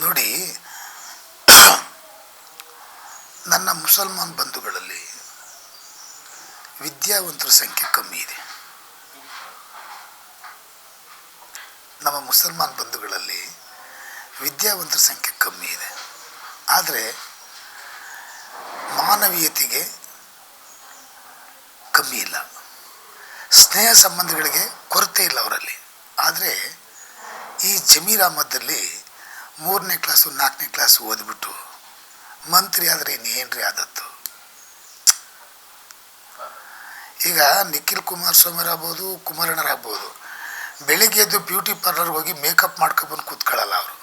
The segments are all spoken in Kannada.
ನೋಡಿ, ನನ್ನ ಮುಸಲ್ಮಾನ್ ಬಂಧುಗಳಲ್ಲಿ ವಿದ್ಯಾವಂತರ ಸಂಖ್ಯೆ ಕಮ್ಮಿ ಇದೆ. ನಮ್ಮ ಮುಸಲ್ಮಾನ್ ಬಂಧುಗಳಲ್ಲಿ ವಿದ್ಯಾವಂತರ ಸಂಖ್ಯೆ ಕಮ್ಮಿ ಇದೆ. ಆದರೆ ಮಾನವೀಯತೆಗೆ ಕಮ್ಮಿ ಇಲ್ಲ. ಸ್ನೇಹ ಸಂಬಂಧಗಳಿಗೆ ಕೊರತೆ ಇಲ್ಲ ಅವರಲ್ಲಿ. ಆದರೆ ಈ ಜಮೀರ್ ಅಹಮದಲ್ಲಿ ಮೂರನೇ ಕ್ಲಾಸು ನಾಲ್ಕನೇ ಕ್ಲಾಸು ಓದ್ಬಿಟ್ಟು ಮಂತ್ರಿ ಆದರೆ ಇನ್ನೇನ್ರಿ ಆದದ್ದು? ಈಗ ನಿಖಿಲ್ ಕುಮಾರಸ್ವಾಮಿರಾಗ್ಬೋದು ಕುಮಾರಣ್ಣರಾಗ್ಬೋದು ಬೆಳಿಗ್ಗೆ ಎದ್ದು ಬ್ಯೂಟಿ ಪಾರ್ಲರ್ಗೆ ಹೋಗಿ ಮೇಕಪ್ ಮಾಡ್ಕೊಬಂದು ಕೂತ್ಕೊಳ್ಳಲ್ಲ ಅವರು.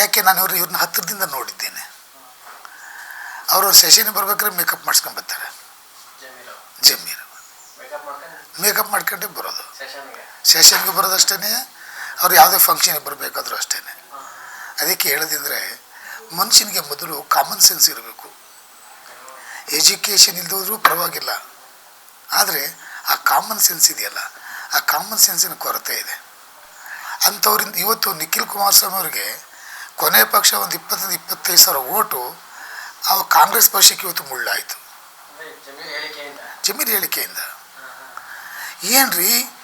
ಯಾಕೆ ನಾನು ಇವ್ರು ಇವ್ರನ್ನ ಹತ್ತಿರದಿಂದ ನೋಡಿದ್ದೇನೆ. ಅವರು ಸೆಷನ್ ಬರ್ಬೇಕಾದ್ರೆ ಮೇಕಪ್ ಮಾಡಿಸ್ಕೊಂಬರ್ತಾರೆ ಜಮೀರ್ ಮೇಕಪ್ ಮಾಡ್ಕೊಂಡೇ ಬರೋದು. ಸೆಷನ್ಗೆ ಬರೋದಷ್ಟೇ ಅವ್ರು ಯಾವುದೇ ಫಂಕ್ಷನ್ಗೆ ಬರಬೇಕಾದ್ರೂ ಅಷ್ಟೇ ಅದಕ್ಕೆ ಹೇಳೋದಿದ್ರೆ ಮನುಷ್ಯನಿಗೆ ಮೊದಲು ಕಾಮನ್ ಸೆನ್ಸ್ ಇರಬೇಕು. ಎಜುಕೇಷನ್ ಇಲ್ದೋದ್ರೂ ಪರವಾಗಿಲ್ಲ. ಆದರೆ ಆ ಕಾಮನ್ ಸೆನ್ಸ್ ಇದೆಯಲ್ಲ ಆ ಕಾಮನ್ ಸೆನ್ಸಿನ ಕೊರತೆ ಇದೆ. ಅಂಥವ್ರಿಂದ ಇವತ್ತು ನಿಖಿಲ್ ಕುಮಾರಸ್ವಾಮಿ ಅವರಿಗೆ ಕೊನೆ ಪಕ್ಷ ಒಂದು ಇಪ್ಪತ್ತರಿಂದ ಇಪ್ಪತ್ತೈದು ಸಾವಿರ ಓಟು ಆ ಕಾಂಗ್ರೆಸ್ ಪಕ್ಷಕ್ಕೆ ಇವತ್ತು ಮುಳ್ಳಾಯಿತು. ಜಮೀರ್ ಹೇಳಿಕೆಯಿಂದ. ಏನ್ರಿ?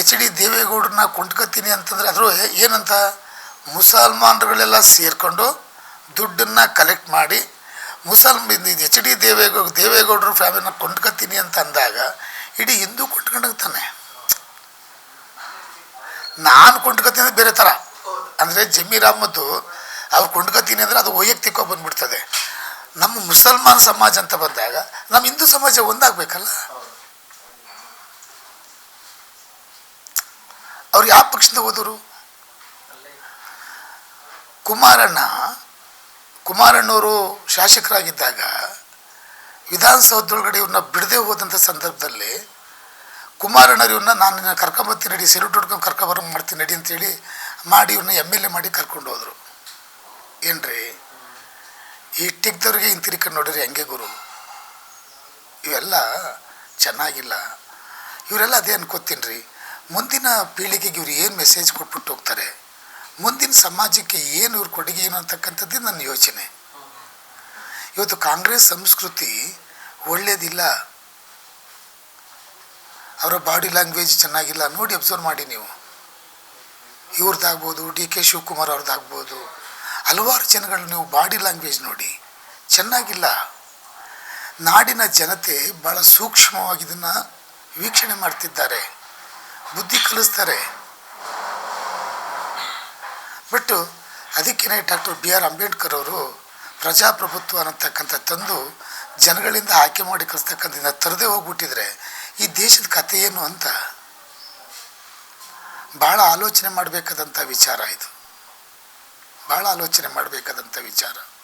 ಎಚ್ ಡಿ ದೇವೇಗೌಡರನ್ನ ಕೊಂಡ್ಕೊತೀನಿ ಅಂತಂದರೆ ಅದರ ಏನಂತ? ಮುಸಲ್ಮಾನರುಗಳೆಲ್ಲ ಸೇರಿಕೊಂಡು ದುಡ್ಡನ್ನು ಕಲೆಕ್ಟ್ ಮಾಡಿ ಮುಸಲ್ಮ ಎಚ್ ಡಿ ದೇವೇಗೌ ದೇವೇಗೌಡರು ಫ್ಯಾಮಿಲಿನ ಕೊಂಡ್ಕೊತೀನಿ ಅಂತ ಅಂದಾಗ ಇಡೀ ಹಿಂದೂ ಕೊಂಡ್ಕೊಂಡಾಗ್ತಾನೆ ನಾನು ಕೊಂಡ್ಕೊತೀನಿ ಅಂದ್ರೆ ಬೇರೆ ಥರ ಅಂದರೆ ಜಮೀರ್ ಅಹ್ಮದ್ದು ಅವ್ರು ಕೊಂಡ್ಕೊತೀನಿ ಅಂದರೆ ಅದು ವೈಯಕ್ತಿಕ ಬಂದ್ಬಿಡ್ತದೆ. ನಮ್ಮ ಮುಸಲ್ಮಾನ್ ಸಮಾಜ ಅಂತ ಬಂದಾಗ ನಮ್ಮ ಹಿಂದೂ ಸಮಾಜ ಒಂದಾಗಬೇಕಲ್ಲ? ಅವ್ರು ಯಾವ ಪಕ್ಷದ ಹೋದರು ಕುಮಾರಣ್ಣ. ಕುಮಾರಣ್ಣವರು ಶಾಸಕರಾಗಿದ್ದಾಗ ವಿಧಾನಸೌಧದೊಳಗಡೆ ಇವ್ರನ್ನ ಬಿಡದೆ ಹೋದಂಥ ಸಂದರ್ಭದಲ್ಲಿ ಕುಮಾರಣ್ಣರು ಇವ್ರನ್ನ ನಾನು ನಿನ್ನ ಕರ್ಕೊಂಬರ್ತೀನಿ ನಡಿ, ಸೆಲ್ಯೂಟ್ ಹೊಡ್ಕೊಂಡು ಕರ್ಕೊಂಬರ ಮಾಡ್ತೀನಿ ನಡಿ ಅಂತೇಳಿ ಮಾಡಿ ಇವ್ರನ್ನ ಎಂ ಎಲ್ ಎ ಮಾಡಿ ಕರ್ಕೊಂಡು ಹೋದರು. ಏನ್ರಿ? ಈ ಟಿಕ್ದವ್ರಿಗೆ ಹಿಂತಿರ್ಕೊಂಡು ನೋಡಿರಿ ಹೆಂಗೆ ಗುರು. ಇವೆಲ್ಲ ಚೆನ್ನಾಗಿಲ್ಲ. ಇವರೆಲ್ಲ ಅದೇ ಅನ್ಕೋತೀನಿ ರೀ ಮುಂದಿನ ಪೀಳಿಗೆಗೆ ಇವ್ರು ಏನು ಮೆಸೇಜ್ ಕೊಟ್ಬಿಟ್ಟು ಹೋಗ್ತಾರೆ? ಮುಂದಿನ ಸಮಾಜಕ್ಕೆ ಏನು ಇವ್ರ ಕೊಡುಗೆ ಏನು ಅಂತಕ್ಕಂಥದ್ದೇ ನನ್ನ ಯೋಚನೆ. ಇವತ್ತು ಕಾಂಗ್ರೆಸ್ ಸಂಸ್ಕೃತಿ ಒಳ್ಳೇದಿಲ್ಲ. ಅವರ ಬಾಡಿ ಲ್ಯಾಂಗ್ವೇಜ್ ಚೆನ್ನಾಗಿಲ್ಲ. ನೋಡಿ ಅಬ್ಸರ್ವ್ ಮಾಡಿ ನೀವು. ಇವ್ರದ್ದಾಗ್ಬೋದು, ಡಿ ಕೆ ಶಿವಕುಮಾರ್ ಅವ್ರದ್ದಾಗ್ಬೋದು. ಹಲವಾರು ಜನಗಳು ನೀವು ಬಾಡಿ ಲ್ಯಾಂಗ್ವೇಜ್ ನೋಡಿ. ಚೆನ್ನಾಗಿಲ್ಲ. ನಾಡಿನ ಜನತೆ ಭಾಳ ಸೂಕ್ಷ್ಮವಾಗಿ ಇದನ್ನು ವೀಕ್ಷಣೆ ಮಾಡ್ತಿದ್ದಾರೆ. ಬುದ್ಧಿ ಕಲಿಸ್ತಾರೆ. ಬಿಟ್ಟು ಅದಕ್ಕೇ ಡಾಕ್ಟರ್ ಬಿ ಆರ್ ಅಂಬೇಡ್ಕರ್ ಅವರು ಪ್ರಜಾಪ್ರಭುತ್ವ ಅನ್ನತಕ್ಕಂಥ ತಂದು ಜನಗಳಿಂದ ಆಯ್ಕೆ ಮಾಡಿ ಕಲಿಸ್ತಕ್ಕಂಥ ತರದೇ ಹೋಗ್ಬಿಟ್ಟಿದ್ರೆ ಈ ದೇಶದ ಕಥೆ ಏನು ಅಂತ ಭಾಳ ಆಲೋಚನೆ ಮಾಡಬೇಕಾದಂಥ ವಿಚಾರ ಇದು. ಭಾಳ ಆಲೋಚನೆ ಮಾಡಬೇಕಾದಂಥ ವಿಚಾರ.